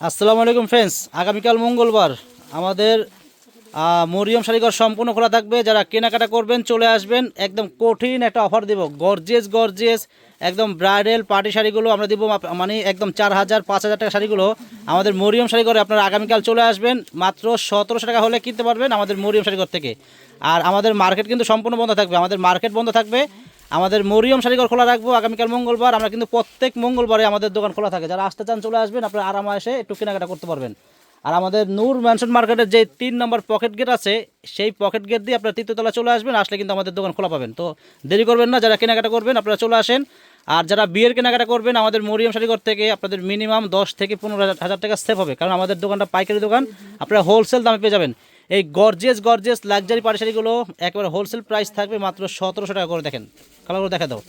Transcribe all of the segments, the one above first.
আসসালামু আলাইকুম ফ্রেন্ডস আগামীকাল মঙ্গলবার আমাদের মরিয়ম শাড়িঘর সম্পূর্ণ খোলা থাকবে। যারা কেনাকাটা করবেন, চলে আসবেন। একদম কঠিন একটা অফার দেবো। গর্জিয়াস গর্জিয়াস একদম ব্রাইডাল পার্টি শাড়িগুলো আমরা দিব। মানে একদম চার হাজার, পাঁচ হাজার টাকা শাড়িগুলো আমাদের মরিয়ম শাড়িঘরে আপনারা আগামীকাল চলে আসবেন। মাত্র সতেরোশো টাকা হলে কিনতে পারবেন আমাদের মরিয়ম শাড়িঘর থেকে। আর আমাদের মার্কেট কিন্তু সম্পূর্ণ বন্ধ থাকবে। আমাদের মার্কেট বন্ধ থাকবে। আমাদের মরিয়ম শাড়িঘর খোলা রাখব, আগামীকাল মঙ্গলবার। আমরা কিন্তু প্রত্যেক মঙ্গলবারে আমাদের দোকান খোলা থাকে। যারা আসতে চান চলে আসবেন, আপনারা আরামে এসে একটু কেনাকাটা করতে পারবেন। আর আমাদের নূর ম্যানশন মার্কেটের যে তিন নম্বর পকেট গেট আছে, সেই পকেট গেট দিয়ে আপনারা তৃতীয়তলা চলে আসবেন, আসলে কিন্তু আমাদের দোকান খোলা পাবেন। তো দেরি করবেন না, যারা কেনাকাটা করবেন, আপনারা চলে আসেন। আর যারা বিয়ের কেনাকাটা করবেন, আমাদের মরিয়ম শাড়িঘর থেকে আপনাদের মিনিমাম দশ থেকে পনেরো হাজার- টাকা সেভ হবে। কারণ আমাদের দোকানটা পাইকারি দোকান, আপনারা হোলসেল দামে পেয়ে যাবেন। এই গর্জেস গর্জেস লাক্সারি পাড়ি শাড়িগুলো একেবারে হোলসেল প্রাইস থাকবে মাত্র সতেরোশো টাকা করে, দেখেন। কালার করে দেখা দাও।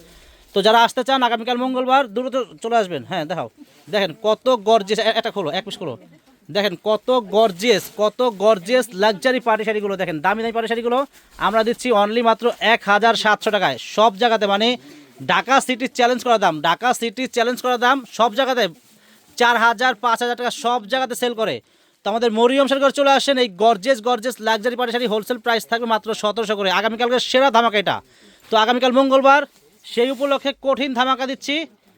তো যারা আসতে চান, আগামীকাল মঙ্গলবার দ্রুত চলে আসবেন। হ্যাঁ দেখাও। দেখেন কত গর্জিয়াস একটা খোলো, এক পিস খোলো। দেখেন কত গর্জেস কত গর্জেস লাক্সারি পার্টি শাড়িগুলো দেখেন। দামি দামি পার্টি শাড়িগুলো আমরা দিচ্ছি অনলি মাত্র এক হাজার সাতশো টাকায়। সব জায়গাতে মানে ঢাকা সিটি চ্যালেঞ্জ করা দাম, ঢাকা সিটি চ্যালেঞ্জ করা দাম সব জায়গাতে চার হাজার পাঁচ হাজার টাকা সব জায়গাতে সেল করে। তো আমাদের মরিয়ম সরকার চলে আসেন এই gorgeous gorgeous luxury party sari wholesale price থাকবে মাত্র সতেরোশো করে। আগামীকালকে সেরা ধামাকা এটা। তো আগামীকাল মঙ্গলবার সেই উপলক্ষে কঠিন ধামাকা দিচ্ছি।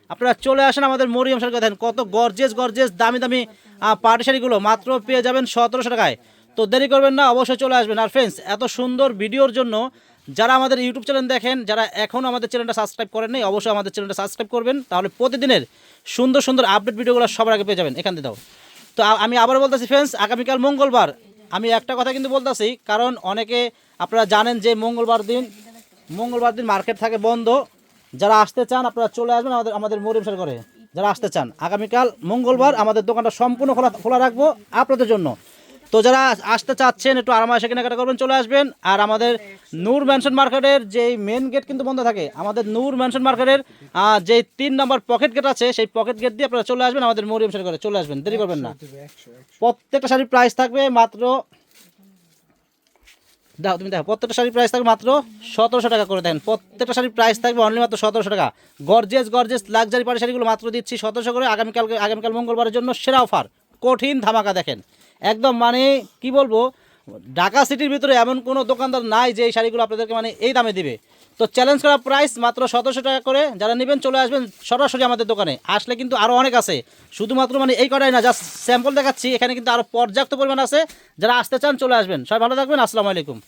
আপনারা চলে আসেন আমাদের মরিয়ম সরকার দেখেন কত গর্জেস গর্জেস দামি দামি আহ, শাড়িগুলো মাত্র পেয়ে যাবেন সতেরোশো টাকায়। তো দেরি করবেন না অবশ্যই চলে আসবেন। আর ফ্রেন্ডস এত সুন্দর ভিডিওর জন্য যারা আমাদের ইউটিউব চ্যানেল দেখেন যারা এখনও আমাদের চ্যানেলটা সাবস্ক্রাইব করেন নাই অবশ্যই আমাদের চ্যানেলটা সাবস্ক্রাইব করবেন। তাহলে প্রতিদিনের সুন্দর সুন্দর আপডেট ভিডিওগুলো সবার আগে পেয়ে যাবেন। এখান থেকে দাও। তো আমি আবার বলতেছি ফ্রেন্ডস আগামীকাল মঙ্গলবার। আমি একটা কথা কিন্তু বলতেছি, কারণ অনেকে আপনারা জানেন যে মঙ্গলবার দিন মঙ্গলবার দিন মার্কেট থাকে বন্ধ। যারা আসতে চান, আপনারা চলে আসবেন আমাদের আমাদের মরিমসার করে যারা আসতে চান, আগামীকাল মঙ্গলবার আমাদের দোকানটা সম্পূর্ণ খোলা খোলা রাখব আপনাদের জন্য। তো যারা আসতে চাচ্ছেন, একটু আরামে এসে কেনাকাটা করবেন, চলে আসবেন। আর আমাদের নূর ম্যানশন মার্কেটের যে মেন গেট কিন্তু বন্ধ থাকে, আমাদের নূর ম্যানশন মার্কেটের যে তিন নম্বর পকেট গেট আছে, সেই পকেট গেট দিয়ে আপনারা চলে আসবেন, আমাদের মরিয়ম করে চলে আসবেন, দেরি করবেন না। প্রত্যেকটা শাড়ির প্রাইস থাকবে মাত্র দেখো তুমি দেখো, প্রত্যেকটা শাড়ির প্রাইস থাকবে মাত্র সতেরোশো টাকা করে দেন প্রত্যেকটা শাড়ির প্রাইস থাকবে অনলি মাত্র সতেরোশো টাকা। গর্জেস গর্জেস লাক্সারি পাড়ি শাড়িগুলো মাত্র দিচ্ছি সতেরোশো করে আগামীকাল আগামীকাল মঙ্গলবারের জন্য সেরা অফার কঠিন ধামাকা দেখেন। একদম মানে কি বলব, ঢাকা সিটির ভিতরে এমন কোনো দোকানদার নাই যে এই শাড়িগুলো আপনাদেরকে মানে এই দামে দিবে। তো চ্যালেঞ্জ করা প্রাইস মাত্র সতেরোশো টাকা করে, যারা নেবেন চলে আসবেন সরাসরি আমাদের দোকানে। আসলে কিন্তু আরও অনেক আছে। শুধুমাত্র মানে এই কটাই না জাস্ট স্যাম্পল দেখাচ্ছি। এখানে কিন্তু আরও পর্যাপ্ত পরিমাণ আছে। যারা আসতে চান চলে আসবেন। সবাই ভালো থাকবেন, আসসালামু আলাইকুম।